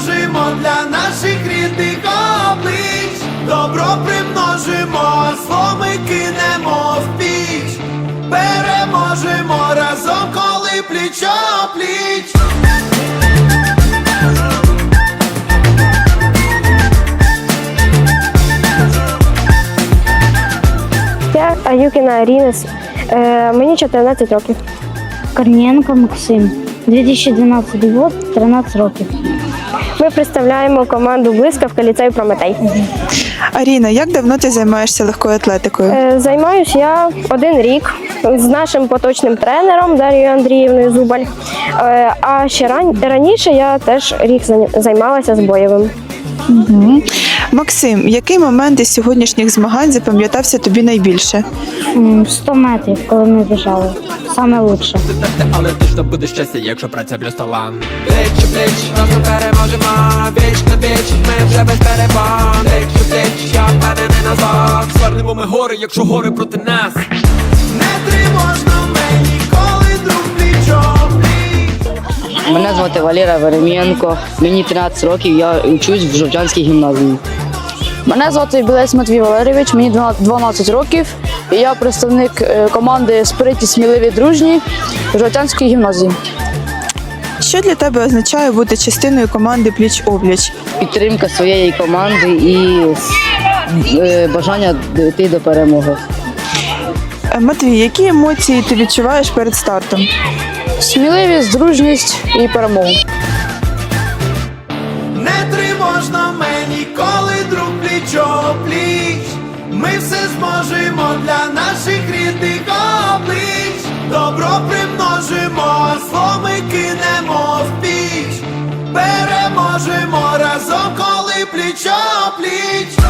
примножимо для наших рідних облич, добро примножимо, зло ми кинемо в піч, переможемо разом, коли плічо пліч. Я Аюкіна Арінес, е, мені 14 років. Корнієнко Максим, 2012 год, 13 років. Ми представляємо команду блискавка ліцею Прометей. Аріна, як давно ти займаєшся легкою атлетикою? Займаюся я один рік з нашим поточним тренером Дарією Андріївною Зубаль. Е, А ще раніше я теж рік займалася з бойовим. Максим, який момент із сьогоднішніх змагань запам'ятався тобі найбільше? М, 100 метрів, коли ми біжали. Саме лучше. але точно буде щастя, якщо праця плюс талант. Пліч у пліч, разом переможемо, віч на віч, ми вже без перебан. Пліч у пліч, я впевнений назад. Звернемо ми гори, якщо гори проти нас. Мене звати Валера Веремієнко, мені 13 років, я вчусь в Жовтянській гімназії. Мене звати Білець Матвій Валерійович, мені 12 років. І я представник е, команди Сприті сміливі дружні Жовтянської гімназії. Що для тебе означає бути частиною команди пліч опліч? Підтримка своєї команди і е, бажання дійти до перемоги. Е, Матвій, які емоції ти відчуваєш перед стартом? Сміливість, дружність і перемогу. Не тривожно мені, коли друг пліч пліч. Ми все зможемо для наших рідних облич. Добро примножимо, зло ми кинемо в піч. Переможемо разом, коли пліч пліч.